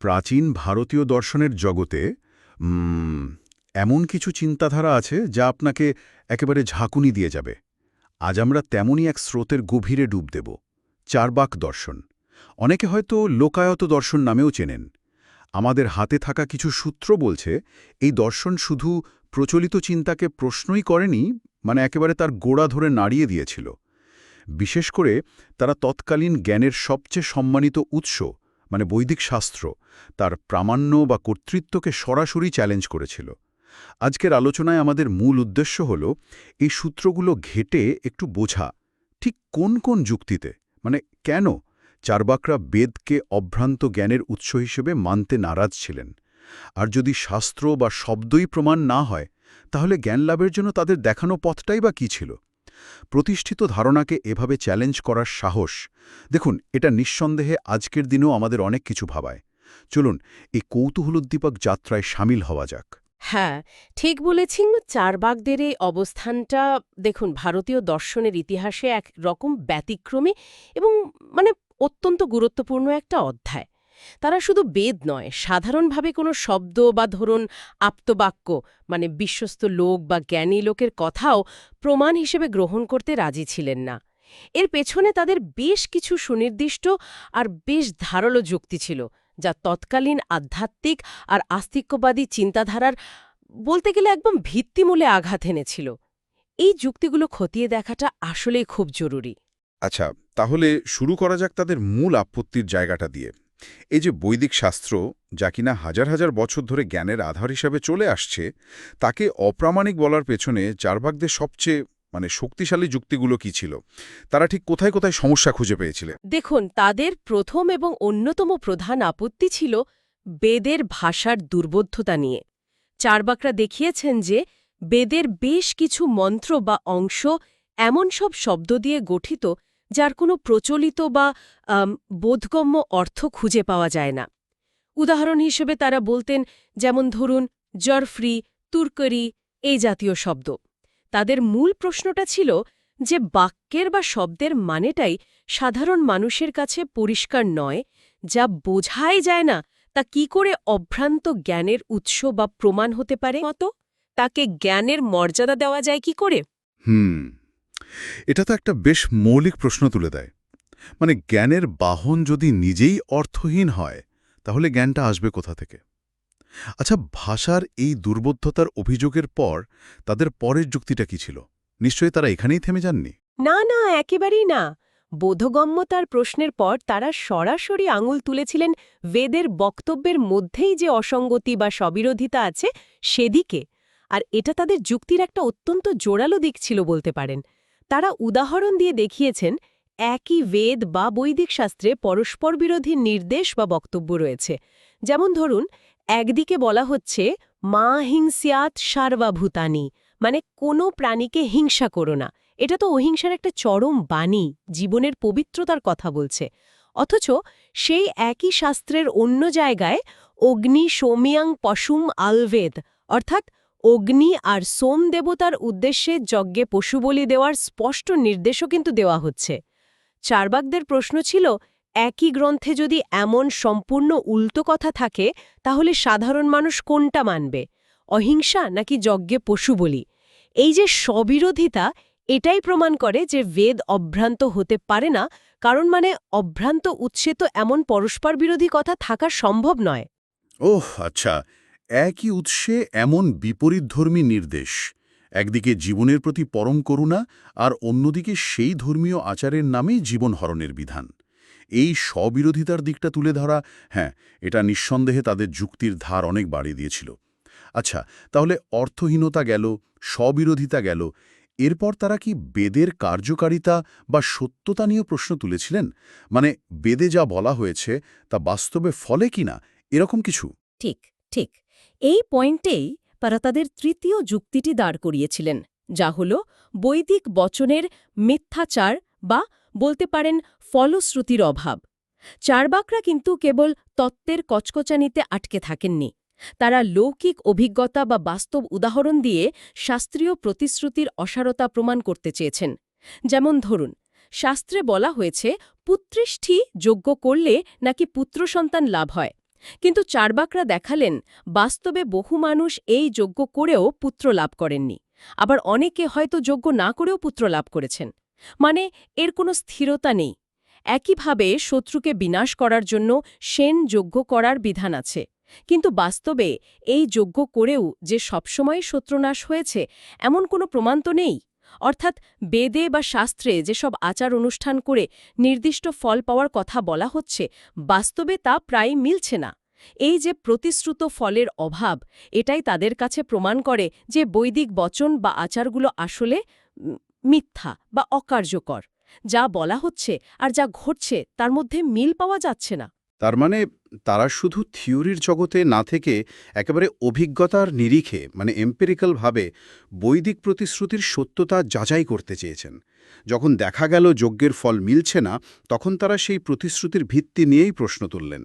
প্রাচীন ভারতীয় দর্শনের জগতে এমন কিছু চিন্তাধারা আছে যা আপনাকে একেবারে ঝাঁকুনি দিয়ে যাবে। আজ আমরা তেমনই এক স্রোতের গভীরে ডুব দেব, চারবাক দর্শন। অনেকে হয়তো লোকায়ত দর্শন নামেও চেনেন। আমাদের হাতে থাকা কিছু সূত্র বলছে, এই দর্শন শুধু প্রচলিত চিন্তাকে প্রশ্নই করেনি মানে একেবারে তার গোড়া ধরে নাড়িয়ে দিয়েছিল। বিশেষ করে তারা তৎকালীন জ্ঞানের সবচেয়ে সম্মানিত উৎস মানে বৈদিক শাস্ত্র, তার প্রামাণ্য বা কর্তৃত্বকে সরাসরি চ্যালেঞ্জ করেছিল। আজকের আলোচনায় আমাদের মূল উদ্দেশ্য হল, এই সূত্রগুলো ঘেটে একটু বোঝা, ঠিক কোন কোন যুক্তিতে? মানে কেন চারবাকরা বেদকে অভ্রান্ত জ্ঞানের উৎস হিসেবে মানতে নারাজ ছিলেন? আর যদি শাস্ত্র বা শব্দই প্রমাণ না হয়, তাহলে জ্ঞান লাভের জন্য তাদের দেখানো পথটাই বা কী ছিল? প্রতিষ্ঠিত ধারণাকে এভাবে চ্যালেঞ্জ করার সাহস। দেখুন, এটা নিঃসন্দেহে আজকের দিনেও আমাদের অনেক কিছু ভাবায়। চলুন, এই কৌতূহলোদ্দীপক যাত্রায় সামিল হওয়া যাক। হ্যাঁ ঠিক বলেছেন চারবাগদের এই অবস্থানটা, দেখুন, ভারতীয় দর্শনের ইতিহাসে এক রকম ব্যতিক্রমী এবং মানে অত্যন্ত গুরুত্বপূর্ণ একটা অধ্যায়। তারা শুধু বেদ নয়, সাধারণভাবে কোনো শব্দ বা ধরুন আপ্তবাক্য মানে বিশ্বস্ত লোক বা জ্ঞানী লোকের কথাও প্রমাণ হিসেবে গ্রহণ করতে রাজি ছিলেন না। এর পেছনে তাদের বেশ কিছু সুনির্দিষ্ট আর বেশ ধারালো যুক্তি ছিল, যা তৎকালীন আধ্যাত্মিক আর আস্তিক্যবাদী চিন্তাধারার বলতে গেলে একদম ভিত্তিমূলে আঘাত এনেছিল। এই যুক্তিগুলো খতিয়ে দেখাটা আসলেই খুব জরুরি। আচ্ছা তাহলে শুরু করা যাক তাদের মূল আপত্তির জায়গাটা দিয়ে। এই যে বৈদিক শাস্ত্র, যা কিনা হাজার হাজার বছর ধরে জ্ঞানের আধার হিসাবে চলে আসছে, তাকে অপ্রামাণিক বলার পেছনে চারভাগদের সবচেয়ে মানে শক্তিশালী যুক্তিগুলো কি ছিল? তারা ঠিক কোথায় কোথায় সমস্যা খুঁজে পেয়েছিলেন দেখুন, তাদের প্রথম এবং অন্যতম প্রধান আপত্তি ছিল বেদের ভাষার দুর্বোধ্যতা নিয়ে। চারবাকরা দেখিয়েছেন যে বেদের বেশ কিছু মন্ত্র বা অংশ এমন সব শব্দ দিয়ে গঠিত যার কোনো প্রচলিত বা বোধগম্য অর্থ খুঁজে পাওয়া যায় না। উদাহরণ হিসেবে তারা বলতেন, যেমন ধরুন, জরফ্রি, তুর্করি, এই জাতীয় শব্দ। তাদের মূল প্রশ্নটা ছিল যে বাক্যের বা শব্দের মানেটাই সাধারণ মানুষের কাছে পরিষ্কার নয়, যা বোঝাই যায় না, তা কি করে অভ্রান্ত জ্ঞানের উৎস বা প্রমাণ হতে পারে? মতো তাকে জ্ঞানের মর্যাদা দেওয়া যায় কি করে? হুম এটা তো একটা বেশ মৌলিক প্রশ্ন তুলে দেয়। মানে জ্ঞানের বাহন যদি নিজেই অর্থহীন হয়, তাহলে জ্ঞানটা আসবে কোথা থেকে? আচ্ছা ভাষার এই দুর্বোধ্যতার অভিযোগের পর তাদের পরের যুক্তিটা কি ছিল? নিশ্চয়ই তারা এখানেই থেমে যাননি? না না, একেবারেই না। বোধগম্যতার প্রশ্নের পর তারা সরাসরি আঙুল তুলেছিলেন বেদের বক্তব্যের মধ্যেই যে অসঙ্গতি বা সবিরোধিতা আছে সেদিকে। আর এটা তাদের যুক্তির একটা অত্যন্ত জোরালো দিক ছিল বলতে পারেন। তারা উদাহরণ দিয়ে দেখিয়েছেন, একই বেদ বা বৈদিক শাস্ত্রে পরস্পর বিরোধী নির্দেশ বা বক্তব্য রয়েছে। যেমন ধরুন, একদিকে বলা হচ্ছে, মা হিংস্যাত সার্বাভূতানি মানে কোনো প্রাণীকে হিংসা করো না। এটা তো অহিংসার একটা চরম বাণী, জীবনের পবিত্রতার কথা বলছে। অথচ সেই একই শাস্ত্রের অন্য জায়গায় অগ্নি, সোমিয়াং পশুম আলভেদ, অর্থাৎ অগ্নি আর সোম দেবতার উদ্দেশ্যে যজ্ঞে পশু বলি দেওয়ার স্পষ্ট নির্দেশও কিন্তু দেওয়া হচ্ছে। চারবাকদের প্রশ্ন ছিল, একই গ্রন্থে যদি এমন সম্পূর্ণ উল্টো কথা থাকে, তাহলে সাধারণ মানুষ কোনটা মানবে? অহিংসা নাকি যজ্ঞে পশু বলি? এই যে স্ববিরোধিতা, এটাই প্রমাণ করে যে বেদ অভ্রান্ত হতে পারে না, কারণ মানে অভ্রান্ত উৎসে তো এমন পরস্পর বিরোধী কথা থাকা সম্ভব নয়। ওহ আচ্ছা। একই উৎসে এমন বিপরীতধর্মী নির্দেশ। একদিকে জীবনের প্রতি পরম করুণা আর অন্যদিকে সেই ধর্মীয় আচারের নামেই জীবনহরণের বিধান। এই স্ববিরোধিতার দিকটা তুলে ধরা হ্যাঁ এটা নিঃসন্দেহে তাদের যুক্তির ধার অনেক বাড়িয়ে দিয়েছিল। আচ্ছা তাহলে অর্থহীনতা গেল, স্ববিরোধিতা গেল, এরপর তারা কি বেদের কার্যকারিতা বা সত্যতা নিয়ে প্রশ্ন তুলেছিলেন? মানে বেদে যা বলা হয়েছে তা বাস্তবে ফলে কিনা? এরকম কিছু? ঠিক ঠিক। এই পয়েন্টেই তারা তাদের তৃতীয় যুক্তিটি দাঁড় করিয়েছিলেন, যা হল বৈদিক বচনের মিথ্যাচার বা বলতে পারেন ফলশ্রুতির অভাব। চারবাকরা কিন্তু কেবল তত্ত্বের কচকচানিতে আটকে থাকেননি। তারা লৌকিক অভিজ্ঞতা বা বাস্তব উদাহরণ দিয়ে শাস্ত্রীয় প্রতিশ্রুতির অসারতা প্রমাণ করতে চেয়েছেন। যেমন ধরুন, শাস্ত্রে বলা হয়েছে, পুত্রিষ্ঠি যোগ্য করলে নাকি পুত্র সন্তান লাভ হয়। কিন্তু চারবাকরা দেখালেন, বাস্তবে বহু মানুষ এই যজ্ঞ করেও পুত্র লাভ করেননি। আবার অনেকে হয়তো যজ্ঞ না করেও পুত্র লাভ করেছেন। মানে এর কোনো স্থিরতা নেই। একইভাবে শত্রুকে বিনাশ করার জন্য সেন যজ্ঞ করার বিধান আছে। কিন্তু বাস্তবে এই যজ্ঞ করেও যে সবসময় শত্রুনাশ হয়েছে, এমন কোনো প্রমাণ তো নেই? অর্থাৎ বেদে বা শাস্ত্রে যেসব আচার অনুষ্ঠান করে নির্দিষ্ট ফল পাওয়ার কথা বলা হচ্ছে, বাস্তবে তা প্রায় মিলছে না। এই যে প্রতিশ্রুত ফলের অভাব, এটাই তাদের কাছে প্রমাণ করে যে বৈদিক বচন বা আচারগুলো আসলে মিথ্যা বা অকার্যকর। যা বলা হচ্ছে আর যা ঘটছে তার মধ্যে মিল পাওয়া যাচ্ছে না। তার মানে তারা শুধু থিওরির জগতে না থেকে একেবারে অভিজ্ঞতার নিরিখে মানে এম্পেরিক্যালভাবে বৈদিক প্রতিশ্রুতির সত্যতা যাচাই করতে চেয়েছেন। যখন দেখা গেল যজ্ঞের ফল মিলছে না, তখন তারা সেই প্রতিশ্রুতির ভিত্তি নিয়েই প্রশ্ন তুললেন।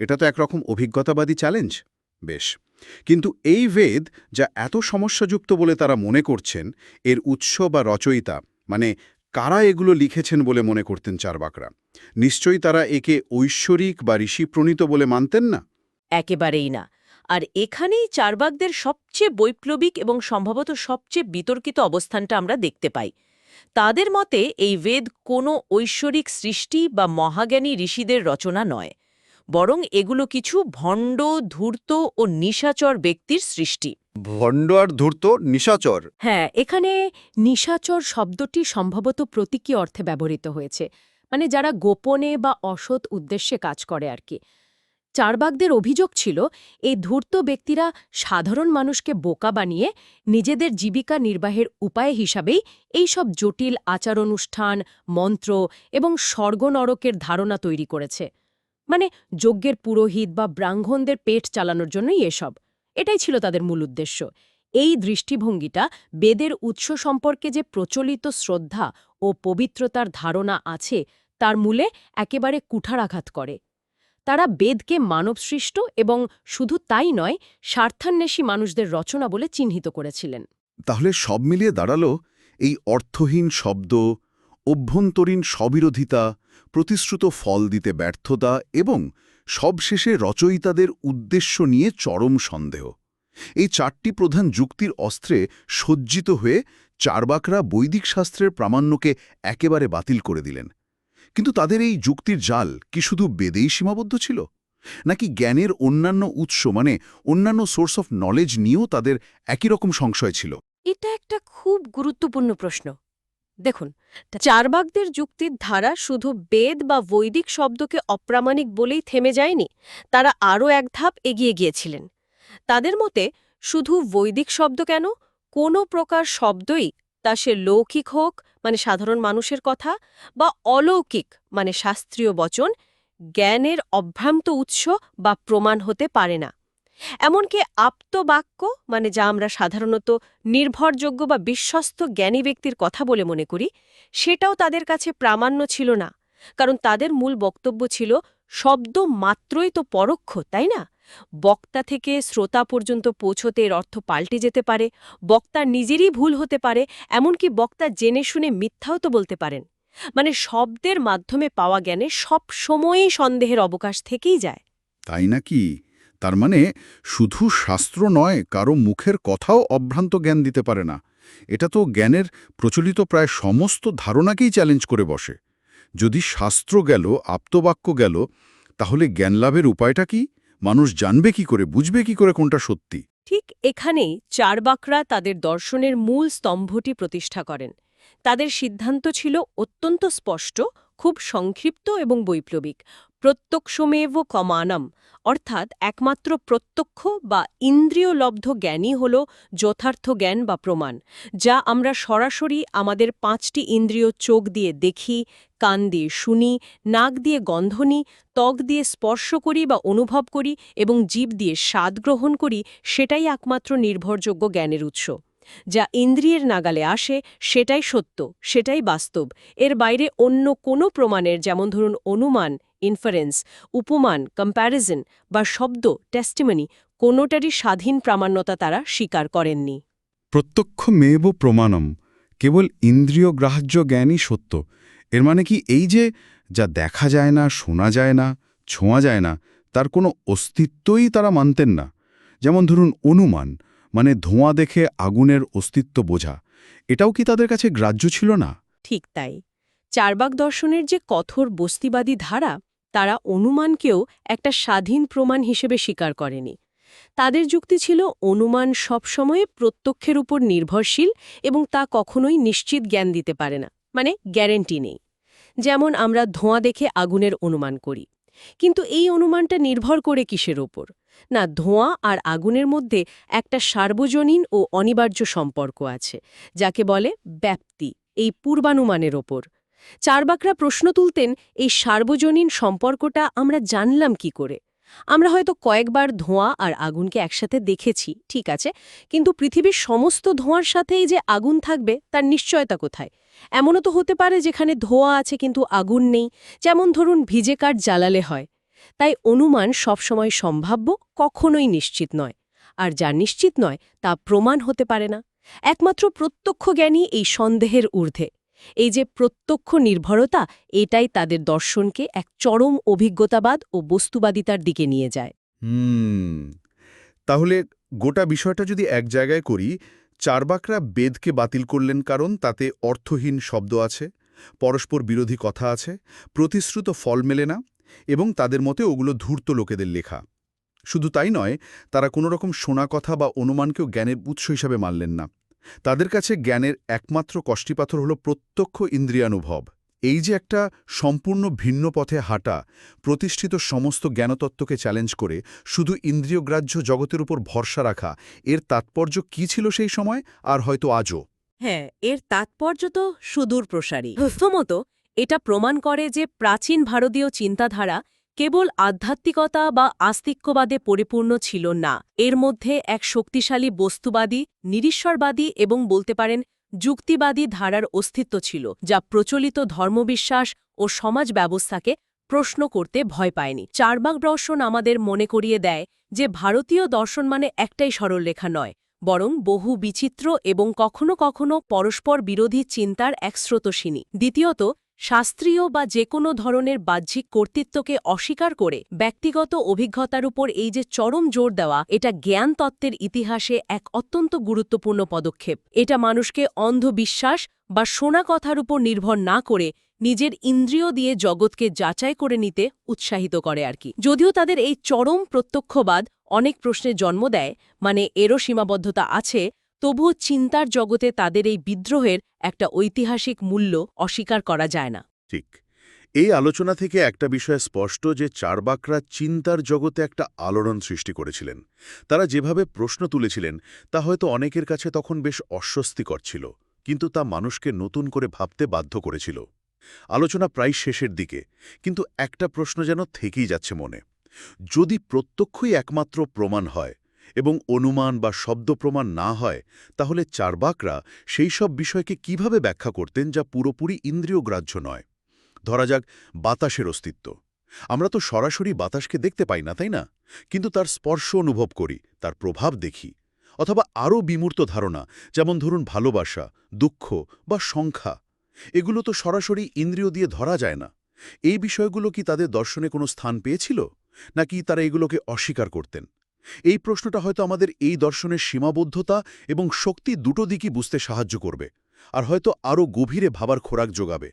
এটা তো একরকম অভিজ্ঞতাবাদী চ্যালেঞ্জ বেশ। কিন্তু এই বেদ যা এত সমস্যাযুক্ত বলে তারা মনে করছেন, এর উৎস বা রচয়িতা মানে কারা এগুলো লিখেছেন বলে মনে করতেন চারবাকরা? নিশ্চয়ই তারা একে ঐশ্বরিক বা ঋষিপ্রণীত বলে মানতেন না? একেবারেই না। আর এখানেই চারবাকদের সবচেয়ে বৈপ্লবিক এবং সম্ভবত সবচেয়ে বিতর্কিত অবস্থানটা আমরা দেখতে পাই। তাদের মতে, এই বেদ কোনো ঐশ্বরিক সৃষ্টি বা মহাজ্ঞানী ঋষিদের রচনা নয়। বরং এগুলো কিছু ভণ্ড, ধূর্ত ও নিশাচর ব্যক্তির সৃষ্টি। ভণ্ড ধূর্ত নিশাচর। হ্যাঁ এখানে নিশাচর শব্দটি সম্ভবত প্রতীকী অর্থে ব্যবহৃত হয়েছে মানে যারা গোপনে বা অসৎ উদ্দেশ্যে কাজ করে আর কি। চারবাগদের অভিযোগ ছিল, এই ধূর্ত ব্যক্তিরা সাধারণ মানুষকে বোকা বানিয়ে নিজেদের জীবিকা নির্বাহের উপায় হিসাবেই এই সব জটিল আচার অনুষ্ঠান মন্ত্র এবং স্বর্গনরকের ধারণা তৈরি করেছে। মানে যজ্ঞের পুরোহিত বা ব্রাহ্মণদের পেট চালানোর জন্যই এসব। এটাই ছিল তাদের মূল উদ্দেশ্য। এই দৃষ্টিভঙ্গিটা বেদের উৎস সম্পর্কে যে প্রচলিত শ্রদ্ধা ও পবিত্রতার ধারণা আছে, তার মূলে একেবারে কুঠারাঘাত করে। তারা বেদকে মানবসৃষ্ট এবং শুধু তাই নয়, স্বার্থান্বেষী মানুষদের রচনা বলে চিহ্নিত করেছিলেন। তাহলে সব মিলিয়ে দাঁড়াল এই অর্থহীন শব্দ, অভ্যন্তরীণ স্ববিরোধিতা, প্রতিশ্রুত ফল দিতে ব্যর্থতা এবং সবশেষে রচয়িতাদের উদ্দেশ্য নিয়ে চরম সন্দেহ। এই চারটি প্রধান যুক্তির অস্ত্রে সজ্জিত হয়ে চারবাকরা বৈদিক শাস্ত্রের প্রামাণ্যকে একেবারে বাতিল করে দিলেন। কিন্তু তাদের এই যুক্তির জাল কি শুধু বেদেই সীমাবদ্ধ ছিল? নাকি জ্ঞানের অন্যান্য উৎস মানে অন্যান্য সোর্স অফ নলেজ নিয়েও তাদের একই রকম সংশয় ছিল? এটা একটা খুব গুরুত্বপূর্ণ প্রশ্ন। দেখুন, চারবাগদের যুক্তির ধারা শুধু বেদ বা বৈদিক শব্দকে অপ্রামাণিক বলেই থেমে যায়নি, তারা আরও এক ধাপ এগিয়ে গিয়েছিলেন। তাদের মতে, শুধু বৈদিক শব্দ কেন? কোনো প্রকার শব্দই তা সে লৌকিক হোক মানে সাধারণ মানুষের কথা, বা অলৌকিক মানে শাস্ত্রীয় বচন, জ্ঞানের অভ্রান্ত উৎস বা প্রমাণ হতে পারে না। এমনকি আপ্তবাক্য মানে যা আমরা সাধারণত নির্ভরযোগ্য বা বিশ্বস্ত জ্ঞানী ব্যক্তির কথা বলে মনে করি, সেটাও তাদের কাছে প্রামাণ্য ছিল না। কারণ তাদের মূল বক্তব্য ছিল, শব্দ মাত্রই তো পরোক্ষ তাই না? বক্তা থেকে শ্রোতা পর্যন্ত পৌঁছতে এর অর্থ পাল্টে যেতে পারে, বক্তা নিজেরই ভুল হতে পারে, এমনকি বক্তা জেনে শুনে মিথ্যাও তো বলতে পারেন। মানে শব্দের মাধ্যমে পাওয়া জ্ঞানে সব সময়ই সন্দেহের অবকাশ থেকেই যায়। তাই নাকি? তার মানে শুধু শাস্ত্র নয়, কারও মুখের কথাও অভ্রান্ত জ্ঞান দিতে পারে না। এটা তো জ্ঞানের প্রচলিত প্রায় সমস্ত ধারণাকেই চ্যালেঞ্জ করে বসে। যদি শাস্ত্র গেল, আপ্তবাক্য গেল, তাহলে জ্ঞান লাভের উপায়টা কি? মানুষ জানবে কি করে, বুঝবে কি করে কোনটা সত্যি? ঠিক এখানেই চারবাকরা তাদের দর্শনের মূল স্তম্ভটি প্রতিষ্ঠা করেন। তাদের সিদ্ধান্ত ছিল অত্যন্ত স্পষ্ট, খুব সংক্ষিপ্ত এবং বৈপ্লবিক। প্রত্যক্ষমেব কমানম, অর্থাৎ একমাত্র প্রত্যক্ষ বা ইন্দ্রিয়লব্ধ জ্ঞানই হল যথার্থ জ্ঞান বা প্রমাণ, যা আমরা সরাসরি আমাদের পাঁচটি ইন্দ্রিয় চোখ দিয়ে দেখি, কান দিয়ে শুনি, নাক দিয়ে গন্ধ নিই ত্বক দিয়ে স্পর্শ করি বা অনুভব করি এবং জীব দিয়ে স্বাদ গ্রহণ করি, সেটাই একমাত্র নির্ভরযোগ্য জ্ঞানের উৎস। যা ইন্দ্রিয়ের নাগালে আসে, সেটাই সত্য, সেটাই বাস্তব। এর বাইরে অন্য কোনো প্রমাণের, যেমন ধরুন অনুমান ইনফারেন্স উপমান কম্প্যারিজন বা শব্দ টেস্টিমনি কোনোটারই স্বাধীন প্রামাণ্যতা তারা স্বীকার করেননি। প্রত্যক্ষ মেব প্রমাণম কেবল ইন্দ্রিয় গ্রাহ্য জ্ঞানই সত্য। এর মানে কি এই যে যা দেখা যায় না শোনা যায় না ছোঁয়া যায় না তার কোনো অস্তিত্বই তারা মানতেন না। যেমন ধরুন অনুমান মানে ধোঁয়া দেখে আগুনের অস্তিত্ব বোঝা এটাও কি তাদের কাছে গ্রাহ্য ছিল না? ঠিক তাই। চারবাক দর্শনের যে কঠোর বস্তিবাদী ধারা তারা অনুমানকেও একটা স্বাধীন প্রমাণ হিসেবে স্বীকার করেনি। তাদের যুক্তি ছিল, অনুমান সবসময়ে প্রত্যক্ষের উপর নির্ভরশীল এবং তা কখনোই নিশ্চিত জ্ঞান দিতে পারে না মানে গ্যারেন্টি নেই। যেমন আমরা ধোঁয়া দেখে আগুনের অনুমান করি। কিন্তু এই অনুমানটা নির্ভর করে কিসের ওপর না, ধোঁয়া আর আগুনের মধ্যে একটা সার্বজনীন ও অনিবার্য সম্পর্ক আছে, যাকে বলে ব্যাপ্তি, এই পূর্বানুমানের ওপর চারবাকরা প্রশ্ন তুলতেন, এই সার্বজনীন সম্পর্কটা আমরা জানলাম কি করে? আমরা হয়তো কয়েকবার ধোঁয়া আর আগুনকে একসাথে দেখেছি, ঠিক আছে? কিন্তু পৃথিবীর সমস্ত ধোঁয়ার সাথেই যে আগুন থাকবে, তার নিশ্চয়তা কোথায়? এমনও তো হতে পারে যেখানে ধোঁয়া আছে কিন্তু আগুন নেই, যেমন ধরুন ভিজে কাঠ জ্বালালে হয়। তাই অনুমান সবসময় সম্ভাব্য, কখনোই নিশ্চিত নয়। আর যা নিশ্চিত নয়, তা প্রমাণ হতে পারে না। একমাত্র প্রত্যক্ষ জ্ঞানী এই সন্দেহের ঊর্ধ্বে। এই যে প্রত্যক্ষ নির্ভরতা, এটাই তাদের দর্শনকে এক চরম অভিজ্ঞতাবাদ ও বস্তুবাদিতার দিকে নিয়ে যায়। তাহলে গোটা বিষয়টা যদি এক জায়গায় করি, চারবাকরা বেদকে বাতিল করলেন কারণ তাতে অর্থহীন শব্দ আছে, পরস্পর বিরোধী কথা আছে, প্রতিশ্রুত ফল মেলে না, এবং তাদের মতে ওগুলো ধূর্ত লোকেদের লেখা। শুধু তাই নয়, তারা কোনো রকম শোনা কথা বা অনুমানকেও জ্ঞানের উৎস হিসাবে মানলেন না। তাদের কাছে জ্ঞানের একমাত্র কষ্টিপাথর হল প্রত্যক্ষ ইন্দ্রিয়ানুভব। এই যে একটা সম্পূর্ণ ভিন্ন পথে হাঁটা, প্রতিষ্ঠিত সমস্ত জ্ঞানতত্ত্বকে চ্যালেঞ্জ করে শুধু ইন্দ্রিয়গ্রাহ্য জগতের উপর ভরসা রাখা, এর তাৎপর্য কি ছিল সেই সময়? আর হয়তো আজও? হ্যাঁ এর তাৎপর্য তো সুদূর প্রসারী প্রথমত, এটা প্রমাণ করে যে প্রাচীন ভারতীয় চিন্তাধারা কেবল আধ্যাত্মিকতা বা আস্তিক্যবাদে পরিপূর্ণ ছিল না। এর মধ্যে এক শক্তিশালী বস্তুবাদী, নিরীশ্বরবাদী এবং বলতে পারেন যুক্তিবাদী ধারার অস্তিত্ব ছিল, যা প্রচলিত ধর্মবিশ্বাস ও সমাজ ব্যবস্থাকে প্রশ্ন করতে ভয় পায়নি। চারবাক দর্শন আমাদের মনে করিয়ে দেয় যে ভারতীয় দর্শন মানে একটাই সরলরেখা নয়, বরং বহু বিচিত্র এবং কখনো কখনো পরস্পর বিরোধী চিন্তার এক স্রোতসিনী দ্বিতীয়ত শাস্ত্রীয় বা যে কোনো ধরনের বাহ্যিক কর্তৃত্বকে অস্বীকার করে ব্যক্তিগত অভিজ্ঞতার উপর এই যে চরম জোর দেওয়া, এটা জ্ঞান তত্ত্বের ইতিহাসে এক অত্যন্ত গুরুত্বপূর্ণ পদক্ষেপ। এটা মানুষকে অন্ধবিশ্বাস বা শোনা কথার উপর নির্ভর না করে নিজের ইন্দ্রিয় দিয়ে জগৎকে যাচাই করে নিতে উৎসাহিত করে আর কি। যদিও তাদের এই চরম প্রত্যক্ষবাদ অনেক প্রশ্নের জন্ম দেয় মানে এরও সীমাবদ্ধতা আছে তবুও চিন্তার জগতে তাদের এই বিদ্রোহের একটা ঐতিহাসিক মূল্য অস্বীকার করা যায় না। ঠিক। এই আলোচনা থেকে একটা বিষয় স্পষ্ট যে চারবাকরা চিন্তার জগতে একটা আলোড়ন সৃষ্টি করেছিলেন। তারা যেভাবে প্রশ্ন তুলেছিলেন, তা হয়তো অনেকের কাছে তখন বেশ অস্বস্তিকর ছিল, কিন্তু তা মানুষকে নতুন করে ভাবতে বাধ্য করেছিল। আলোচনা প্রায় শেষের দিকে, কিন্তু একটা প্রশ্ন যেন থেকেই যাচ্ছে মনে। যদি প্রত্যক্ষই একমাত্র প্রমাণ হয় এবং অনুমান বা শব্দ প্রমাণ না হয়, তাহলে চারবাকরা সেই সব বিষয়কে কীভাবে ব্যাখ্যা করতেন যা পুরোপুরি ইন্দ্রিয়গ্রাহ্য নয়? ধরা যাক, বাতাসের অস্তিত্ব। আমরা তো সরাসরি বাতাসকে দেখতে পাই না, তাই না? কিন্তু তার স্পর্শ অনুভব করি, তার প্রভাব দেখি। অথবা আরও বিমূর্ত ধারণা, যেমন ধরুন ভালোবাসা, দুঃখ বা সংখ্যা। এগুলো তো সরাসরি ইন্দ্রিয় দিয়ে ধরা যায় না। এই বিষয়গুলো কি তাদের দর্শনে কোনো স্থান পেয়েছিল? নাকি তারা এগুলোকে অস্বীকার করতেন? এই প্রশ্নটা হয়তো আমাদের এই দর্শনের সীমাবদ্ধতা এবং শক্তি দুটো দিকই বুঝতে সাহায্য করবে, আর হয়তো আরও গভীরে ভাবার খোরাক যোগাবে।